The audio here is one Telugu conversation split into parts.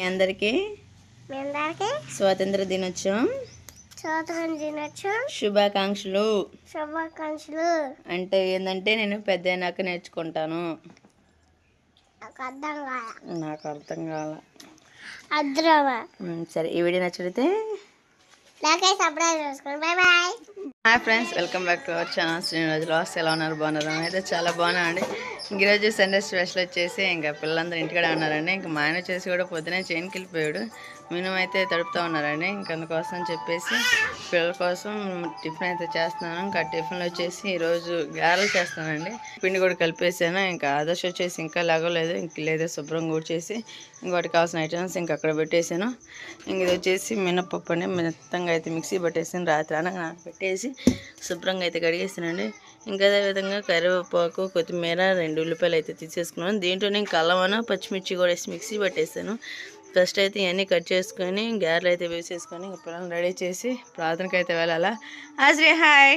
మీ అందరికీ స్వాతంత్ర దినోత్సవం. స్వాతంత్రం దినోత్సవం. శుభాకాంక్షలు. శుభాకాంక్షలు. అంటే ఏంటంటే నేను పెద్ద అయినాక నేర్చుకుంటాను. నాకు అర్థం కాల. సరే ఈ వీడియో నచ్చితే hi friends welcome back to our channel Srinivas loss ఎలా ఉన్నారు? బాగున్నారు? అయితే చాలా బాగున్నామండి. ఇంక ఈరోజు సండే స్పెషల్ వచ్చేసి ఇంకా పిల్లలందరూ ఇంటికాడే ఉన్నారండి. ఇంకా మా ఆయన వచ్చేసి కూడా పొద్దునే చేనుకి వెళ్ళిపోయాడు. మినిమం అయితే తడుపుతూ ఉన్నారండి ఇంకా అందుకోసం చెప్పేసి పిల్లల కోసం టిఫిన్ అయితే చేస్తున్నాను. ఇంకా టిఫిన్లో వచ్చేసి ఈరోజు గారెలు చేస్తానండి పిండి కూడా కలిపేసాను. ఇంకా ఆదర్శ వచ్చేసి ఇంకా లాగలేదు ఇంక లేదా శుభ్రం చేసి ఇంకోటి కావాల్సిన ఐటమ్స్ ఇంకా అక్కడ పెట్టేసాను. ఇంక ఇది వచ్చేసి మినపప్పు అండి. మెత్తంగా అయితే మిక్సీ పట్టేసాను. రాత్రి అనగా పెట్టేసి శుభ్రంగా అయితే కడిగేసానండి. ఇంకా అదేవిధంగా కరివేపాకు కొత్తిమీర రెండు ఉల్లిపాయలు అయితే తీసేసుకున్నాను. దీంట్లో నేను కలవన పచ్చిమిర్చి కూడా వేసి మిక్సీ పట్టేసాను. ఫస్ట్ అయితే ఇవన్నీ కట్ చేసుకొని గ్యారెలు అయితే వేసేసుకొని ఇంకా రెడీ చేసి ప్రార్థనకి అయితే వెళ్ళాలా? హాజరీ హాయ్.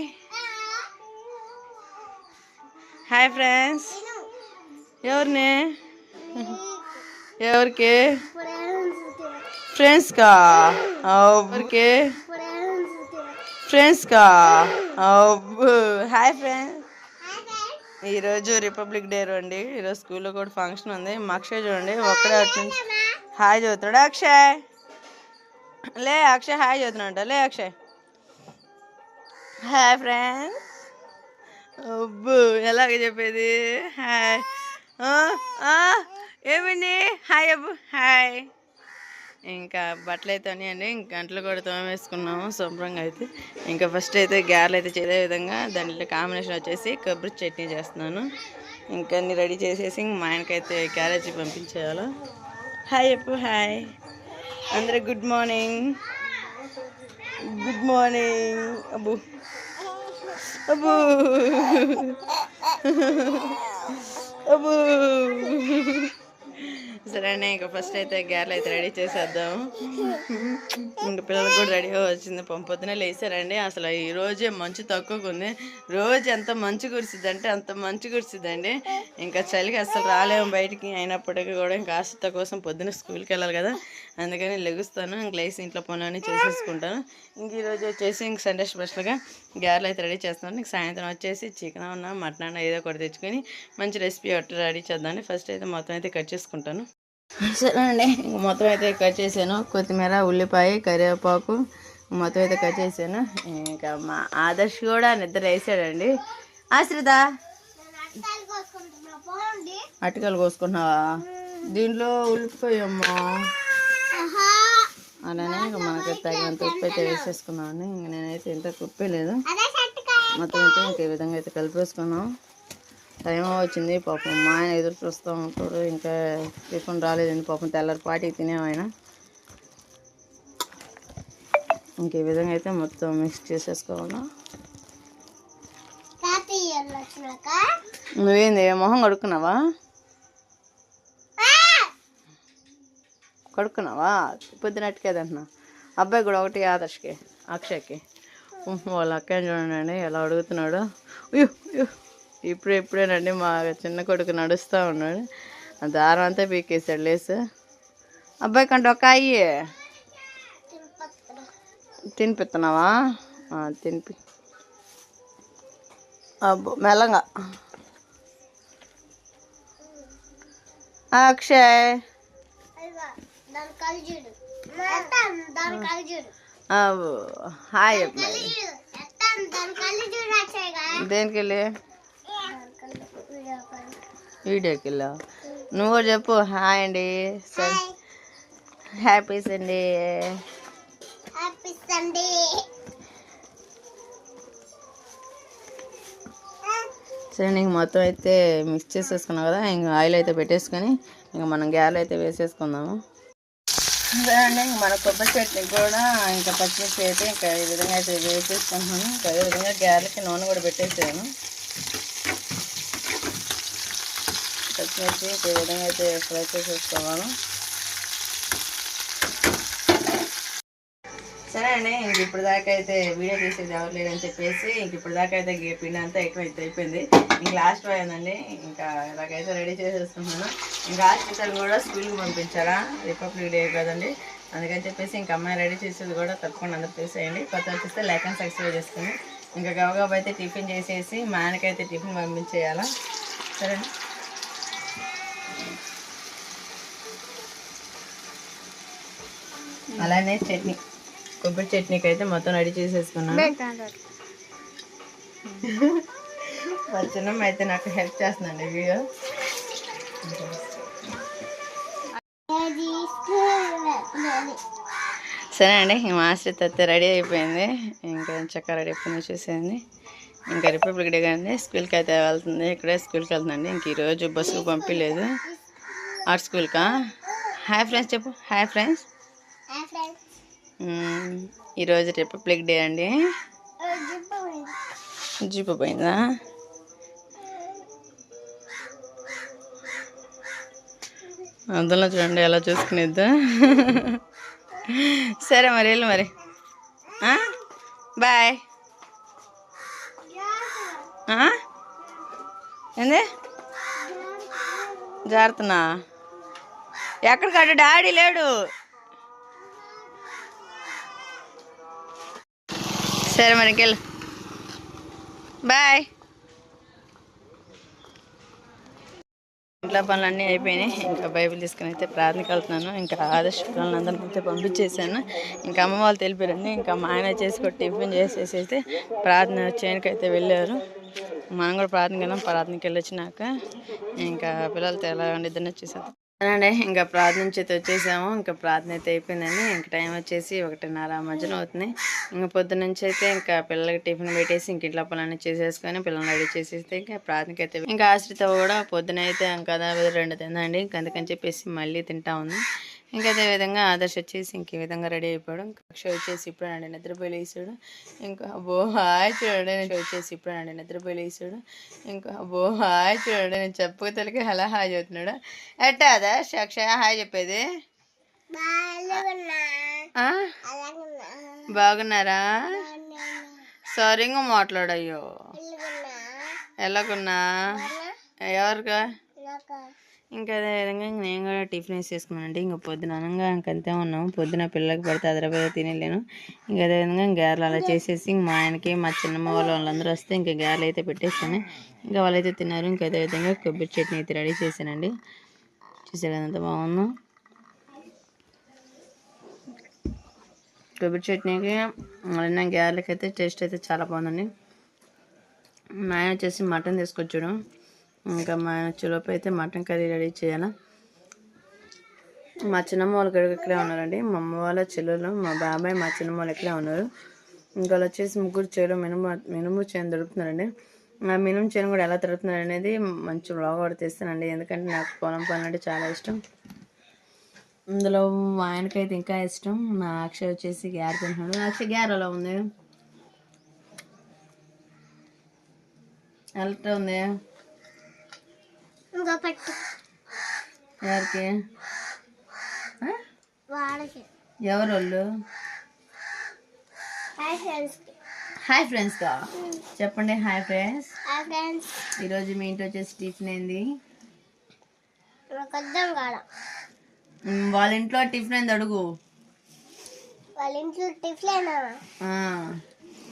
Hi friends. ఎవరిని? ఎవరికి? ఫ్రెండ్స్కా? ఎవరికి? ఫ్రెండ్స్కా? అబ్బో. Hi friends. ఈరోజు రిపబ్లిక్ డే అండి ఈరోజు స్కూల్లో కూడా ఫంక్షన్ ఉంది. మా అక్షయ్ చూడండి. ఒక్కడే అటు నుంచి హాయ్ చదువుతున్నాడు అక్షయ్. లే అక్షయ్ హాయ్ చదువుతున్నాడు లే అక్షయ్. Hi friends. అబ్బో ఎలాగ చెప్పేది? హాయ్. ఆ, ఏమండి హాయ్ అబ్బు హాయ్. ఇంకా బట్టలు అయితే ఉన్నాయండి ఇంక గంటలు కూడా తోమేసుకున్నాము శుభ్రంగా అయితే. ఇంకా ఫస్ట్ అయితే గారెలు అయితే చేసే విధంగా దాంట్లో కాంబినేషన్ వచ్చేసి కొబ్బరి చట్నీ చేస్తున్నాను. ఇంకా అన్ని రెడీ చేసేసి ఇంక మా ఆయనకైతే క్యారేజీ పంపించేయాలి. హాయ్ అప్పు హాయ్ అందరూ గుడ్ మార్నింగ్ గుడ్ మార్నింగ్ అబ్బు అబ్బు అబ్బు సరేనే ఇంకా ఫస్ట్ అయితే గారెలు అయితే రెడీ చేసేద్దాం. ఇంక పిల్లలకు కూడా రెడీ వచ్చింది. పొద్దునే లేసారండి అసలు ఈ రోజే మంచు తక్కువగా ఉంది. రోజు ఎంత మంచు కురిసిద్దంటే అంత మంచు కురిసిద్దండి. ఇంకా చలికి అసలు రాలేము బయటికి అయినప్పటికీ కూడా ఇంకా ఆశత కోసం పొద్దున స్కూల్కి వెళ్ళాలి కదా. అందుకని లెగుస్తాను. ఇంక లేచి ఇంట్లో పనులన్నీ చేసేసుకుంటాను. ఇంక ఈరోజు వచ్చేసి ఇంక సండే స్పెషల్గా గారెలు అయితే రెడీ చేస్తాను ఇంక సాయంత్రం వచ్చేసి చికెన్ అన్న మటన్ అన్న ఏదో ఒకటి తెచ్చుకొని మంచి రెసిపీ ఒకటి రెడీ చేద్దాం ఫస్ట్ అయితే మొత్తం అయితే కట్ చేసుకుంటాను. సరే అండి ఇంక మొత్తం అయితే కట్ చేశాను. కొత్తిమీర ఉల్లిపాయ కరివేపాకు మొత్తం అయితే కట్ చేశాను. ఇంకా మా ఆదర్శ్ కూడా నిద్ర వేసాడండి. ఆశ్రిత అటుకలు కోసుకున్నావా దీంట్లో ఉల్లిపాయ అలానే ఇంక మనకి తగినంత ఉప్పు అయితే వేసేసుకున్నామని ఇంక నేనైతే ఇంత ఉప్పే లేదు. మొత్తం అయితే ఇంక ఈ విధంగా అయితే కలిపేసుకున్నాం. టైం వచ్చింది పాపం. మా ఆయన ఎదురు చూస్తూ ఉంటాడు. ఇంకా టిఫిన్ రాలేదండి పాపం. తెల్లారి పాటికి తినేవాయన ఇంక ఈ విధంగా అయితే మొత్తం మిక్స్ చేసేసుకోవాలా. నువ్వేంది? మొహం కడుక్కున్నావా? కడుక్కున్నావా? పొద్దునట్టుకే అంటున్నా అబ్బాయి కూడా ఒకటి ఆదర్శకి అక్షయ్కి. వాళ్ళ అక్కని చూడండి ఎలా అడుగుతున్నాడు. ఉయ్యో ఉయ్యో ఇప్పుడే ఇప్పుడేనండి మా చిన్న కొడుకు నడుస్తూ ఉన్నాడు. దారం అంతా పీకేసాడు లేసు. అబ్బాయి కంటే ఒక అయ్యి. తినిపిస్తున్నావా తినిపి. అబ్బో మెల్లగా. అక్షయ్. హాయ్ దేనికి వెళ్ళి వీడియోకి వెళ్ళావు నువ్వు చెప్పు. హాయ్ అండి. Happy Sunday. Happy Sunday. సరే నీకు మొత్తం అయితే మిక్స్ చేసేసుకున్నావు కదా? ఇంకా ఆయిల్ అయితే పెట్టేసుకొని ఇంకా మనం గ్యాలు అయితే వేసేసుకుందాము. అండి ఇంక మన కొబ్బరి చట్నీ కూడా ఇంకా పచ్చిమిర్చి అయితే ఇంకా ఈ విధంగా అయితే వేసేసుకుంటున్నాను. ఇంకా అదే విధంగా గ్యాలకి నూనె కూడా పెట్టేసాను పచ్చిమిర్చి ఈ విధంగా అయితే ఫ్రై చేసేసుకోవాలి సరే అండి ఇంక ఇప్పుడు దాకా అయితే వీడియో తీసేది ఎవరు లేదని చెప్పేసి ఇంక ఇప్పుడు దాకా అయితే గే- పిండి అంతా ఎక్కువ అయితే అయిపోయింది. ఇంక లాస్ట్ అయిందండి ఇంకా ఇలాగైతే రెడీ చేసేసుకుంటున్నాను ఇంకా హాస్పిటల్ కూడా స్కూల్కి పంపించారా రిపబ్లిక్ డే కదండి. అందుకని చెప్పేసి ఇంకా అమ్మాయి రెడీ చేసేది కూడా తప్పకుండా అందరూ చేసేయండి కొత్త వచ్చేస్తే లేకన్ సక్సెస్ చేసుకుని ఇంకా గబగబా అయితే టిఫిన్ చేసేసి మా ఆయనకైతే టిఫిన్ పంపించేయాలా? సరే అలానే చట్నీ. కొబ్బరి చట్నీకి అయితే మొత్తం రెడీ చేసేసుకున్నాను. మా చిన్నమ్మ అయితే నాకు హెల్ప్ చేస్తుందండి వీడియో. సరే అండి ఈ మాస్టర్ అయితే రెడీ అయిపోయింది. ఇంకా చక్కగా రెడీ అయిపోయింది చూసేయండి ఇంకా రిపబ్లిక్ డే కానీ స్కూల్కి అయితే వెళ్తుంది. ఇక్కడే స్కూల్కి వెళ్తుందండి. ఇంక ఈరోజు బస్సుకు పంపించలేదు ఆర్ట్ స్కూల్కా? హాయ్ ఫ్రెండ్స్ చెప్పు. Hi friends. ఈరోజు రిపబ్లిక్ డే అండి. జీపు పోయిందా. అందులో చూడండి ఎలా చూసుకునేద్దా. సరే మరి వెళ్ళు మరి? బాయ్? ఏంది? జాగ్రత్తనా ఎక్కడికట్టు డాడీ లేడు. సరే మనకి వెళ్ళు బాయ్. ఇంట్లో పనులన్నీ అయిపోయినాయి. ఇంకా బైబిల్ తీసుకుని అయితే ప్రార్థనకి వెళ్తున్నాను. ఇంకా ఆదర్శ పిల్లలందరినీ అయితే పంపించేసాను ఇంకా అమ్మ వాళ్ళు తెలిపారండి. ఇంకా మా ఆయన చేసి టిఫిన్ చేసేసి అయితే ప్రార్థన చేయడానికి అయితే వెళ్ళారు. మనం కూడా ప్రార్థనకి వెళ్ళాం ప్రార్థనకి వెళ్ళి వచ్చినాక ఇంకా పిల్లలతో ఎలా ఉండిద్దని వచ్చేసాం అండి ఇంకా ప్రార్థన నుంచి అయితే వచ్చేసాము. ఇంకా ప్రార్థన అయితే అయిపోయిందండి. ఇంకా టైం వచ్చేసి ఒకటిన్నర మధ్యలో అవుతుంది. ఇంకా పొద్దున్న నుంచి అయితే ఇంకా పిల్లలకి టిఫిన్ పెట్టేసి ఇంక ఇంట్లో పనులన్నీ చేసేసుకొని పిల్లల్ని రెడీ చేసేస్తే ఇంకా ప్రార్థనకి అయితే ఇంకా ఆశ్రిత కూడా పొద్దున అయితే ఇంకా రెండు తిందండి. ఇంకా అందుకని చెప్పేసి మళ్ళీ తింటా ఉంది. ఇంకా అదే విధంగా ఆదర్శ వచ్చేసి ఇంక విధంగా రెడీ అయిపోయాడు. ఇంకా అక్షయ్ వచ్చేసి ఇప్పుడు అండి నిద్రపోయి లేచాడు. ఇంకా అబ్బో హాయ్ చూడండి నేను వచ్చేసి ఇప్పుడు అండి నిద్రపోయి లేచాడు. ఇంకా అబ్బో హాయ్ చూడండి నేను చెప్పక తెలికి అలా హాయ్ చెబుతున్నాడు ఎట్టా ఆదర్శ్ అక్షయ్ హాయ్ చెప్పేది? బాగున్నారా? సరిగా మాట్లాడయ్యో. ఎలాగున్నా ఎవరికా? ఇంకా అదే విధంగా నేను కూడా టిఫిన్ వేసేసుకున్నానండి ఇంకా పొద్దున అనగా ఇంకంతే ఉన్నాము. పొద్దున పిల్లలకి పడితే అదరపోయి తినలేను. ఇంకా అదే విధంగా గారెలు అలా చేసేసి ఇంక మా ఆయనకి మా చిన్నమ్మ వాళ్ళు వాళ్ళందరూ వస్తే ఇంకా గారెలు అయితే పెట్టేసాను ఇంకా వాళ్ళైతే తిన్నారు. ఇంకా అదే విధంగా కొబ్బరి చట్నీ అయితే రెడీ చేశానండి. చూసారు ఎంత బాగుందో. కొబ్బరి చట్నీకి మళ్ళీ గారెలకి అయితే టేస్ట్ అయితే చాలా బాగుందండి. మా ఆయన వచ్చేసి మటన్ తీసుకొచ్చాడు. ఇంకా మా ఆయన వచ్చేలోపు అయితే మటన్ కర్రీ రెడీ చేయాలా. మా చిన్నమ్మ వాళ్ళు ఇక్కడే ఉన్నారండి. మా అమ్మ వాళ్ళ చెల్లెలు మా బాబాయ్ మా చిన్నమ్మ వాళ్ళు ఇక్కడే ఉన్నారు. ఇంకా వచ్చేసి ముగ్గురు చేరు మినుము మినుము చేను దొరుకుతున్నారండి ఆ మినుము చేను కూడా ఎలా దొరుకుతున్నారు అనేది మంచి బ్లాగ్ కూడా తీస్తానండి. ఎందుకంటే నాకు పొలం పనులు అంటే చాలా ఇష్టం. ఇందులో మా ఆయనకైతే ఇంకా ఇష్టం. నా అక్షయ్ వచ్చేసి గ్యార్ తింటున్నాడు. అక్షయ్ గ్యార్ అలా ఉంది? ఎలా ఉంది? ఇంకా పట్టు. ఎవరికి? వాడకి. ఎవరు వాళ్ళు హాయ్ ఫ్రెండ్స్ హాయ్ ఫ్రెండ్స్ కా? చెప్పండి హాయ్ ఫ్రెండ్స్. Hi friends. ఈరోజు మీ ఇంటి వచ్చేసి టిఫిన్ ఏంది? అర్థం కాడ. వాళ్ళ ఇంట్లో టిఫిన్ ఏంది అడుగు. వాళ్ళ ఇంట్లో టిఫిన్ ఆ.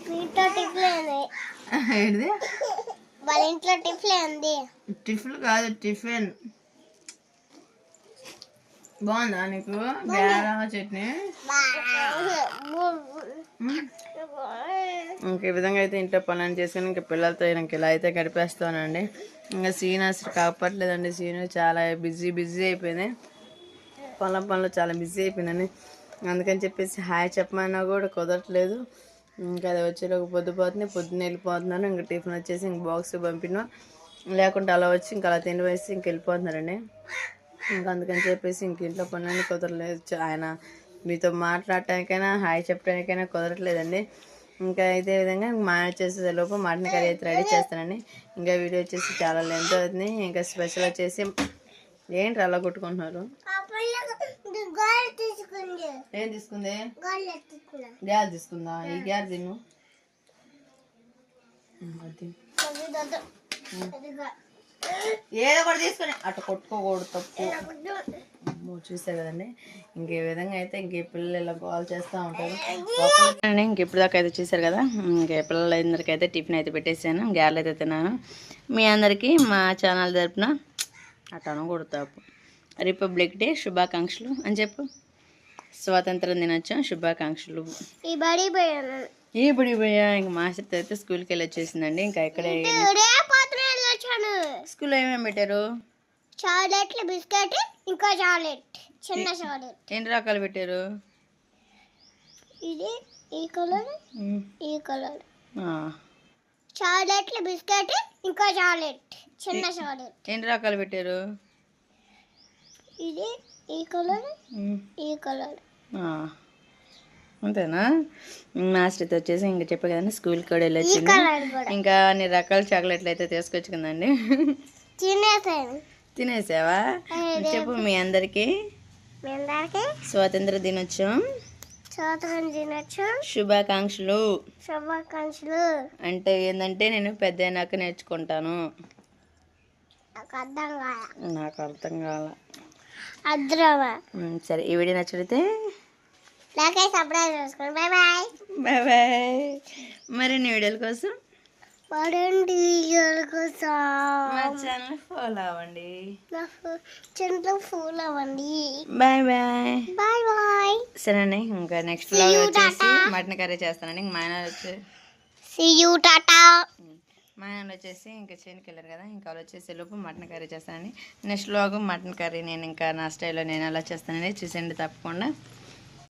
మీతో టిఫిన్ ఏంటిది? వాళ్ళ ఇంట్లో టిఫిన్ ఉంది టిఫిన్ కాదు టిఫిన్. బాగుందా నీకు? గారా చట్నీ. ఇంక ఈ విధంగా అయితే ఇంట్లో పనులు చేసుకుని ఇంకా పిల్లలతో ఇంక ఇలా అయితే గడిపేస్తానండి. ఇంకా సీన్ అసలు కాపట్లేదండి సీను చాలా బిజీ బిజీ అయిపోయింది. పొలం పనులు చాలా బిజీ అయిపోయిందండి. అందుకని చెప్పేసి హాయ్ చెప్పమన్నా కూడా కుదరట్లేదు. ఇంకా అది వచ్చేలోకి పొద్దుపోతుంది పొద్దున్న వెళ్ళిపోతున్నాను. ఇంకా టిఫిన్ వచ్చేసి ఇంక బాక్స్ పంపినా. లేకుంటే అలా వచ్చి ఇంకా అలా తిండి వేసి ఇంక వెళ్ళిపోతున్నారండి. ఇంకా అందుకని చెప్పేసి ఇంక ఇంట్లో పనులన్నీ కుదరలేదు. ఆయన మీతో మాట్లాడటానికైనా హాయ్ చెప్పడానికైనా కుదరట్లేదండి. ఇంకా ఇదే విధంగా మా ఆయన చేసే లోపు మటన్ కర్రీ అయితే రెడీ చేస్తానండి. ఇంకా వీడియో వచ్చేసి చాలా లెంత్ అవుతుంది. ఇంకా స్పెషల్ వచ్చేసి ఏంటి అలా కొట్టుకుంటున్నారు? ఏం తీసుకుంది? గ్యాస్ తీసుకుందా? ఈ గ్యాస్ తిను. ఏదో ఒకటి తీసుకుని అట్లా కొట్టుకోకూడదు తప్పు. చూసారు కదండి? ఇంకే విధంగా అయితే ఇంక ఈ పిల్లలు ఇలా కాల్ చేస్తూ ఉంటారు. ఇంక ఇప్పుడు దాకా అయితే చూసారు కదా? ఇంక పిల్లలందరికీ అయితే టిఫిన్ అయితే పెట్టేసాను. గ్యార్లు అయితే తిన్నాను. మీ అందరికీ మా ఛానల్ తరపున అటను కొడతాపు రిపబ్లిక్ డే శుభాకాంక్షలు అని చెప్పు. స్వాతంత్రం దినోత్సవం శుభాకాంక్షలు. ఈ బడి పోయాను. ఈ బడి పోయా? ఇంక మాస్టర్ అయితే స్కూల్కి వెళ్ళి వచ్చేసిందండి. ఇంకా ఇక్కడే వచ్చాను స్కూల్లో ఏమేమి పెట్టారు? చాక్లెట్లు బిస్కెట్ ఇంకా చాక్లెట్ చిన్న చాక్లెట్. ఎన్ని రకాలు పెట్టారు? ఇది ఈ కలర్ ఈ కలర్. చాక్లెట్లు బిస్కెట్ ఇంకా చాక్లెట్ చిన్న చాక్లెట్. ఎన్ని రకాలు పెట్టారు? ఇది ఈ కలర్ ఈ కలర్. ఆ. అంతేనా? మాస్టర్ అయితే వచ్చేసి ఇంకా చెప్పే కదండి స్కూల్కి కూడా వెళ్ళి ఈ వచ్చింది కలర్ కూడా. ఇంకా అన్ని రకాల చాక్లెట్లు అయితే తీసుకొచ్చుకుందండి. తినేసావా? చెప్పు మీ అందరికీ. స్వాతంత్ర దినోత్సవం. స్వాతంత్రం శుభాకాంక్షలు. శుభాకాంక్షలు. అంటే ఏంటంటే నేను పెద్ద అయినాక నేర్చుకుంటాను. నాకు అర్థం కాల. సరే ఈ వీడియో నచ్చితే నాకే సర్ప్రైజ్ చేసుకోండి బాయ్ బాయ్ బాయ్ బాయ్ మరిన్ని వీడియోల కోసం? పడండి కోసం. మా ఛానల్ ఫాలో అవ్వండి. నా చెంట్లో ఫూల్ అవ్వండి. బాయ్ బాయ్ బాయ్ బాయ్ సరేనండి ఇంకా నెక్స్ట్ you, వచ్చేసి. మటన్ కర్రీ చేస్తానండి ఇంక మా ఆయన వచ్చి సి యూ టాటా మా ఆయన వచ్చేసి ఇంకా చేనుకి వెళ్ళారు కదా ఇంకా వాళ్ళు వచ్చేసి లోపు మటన్ కర్రీ చేస్తానండి నెక్స్ట్ వ్లాగ్ మటన్ కర్రీ నేను ఇంకా నా స్టైల్లో నేను ఎలా చేస్తానండి చూసేయండి తప్పకుండా.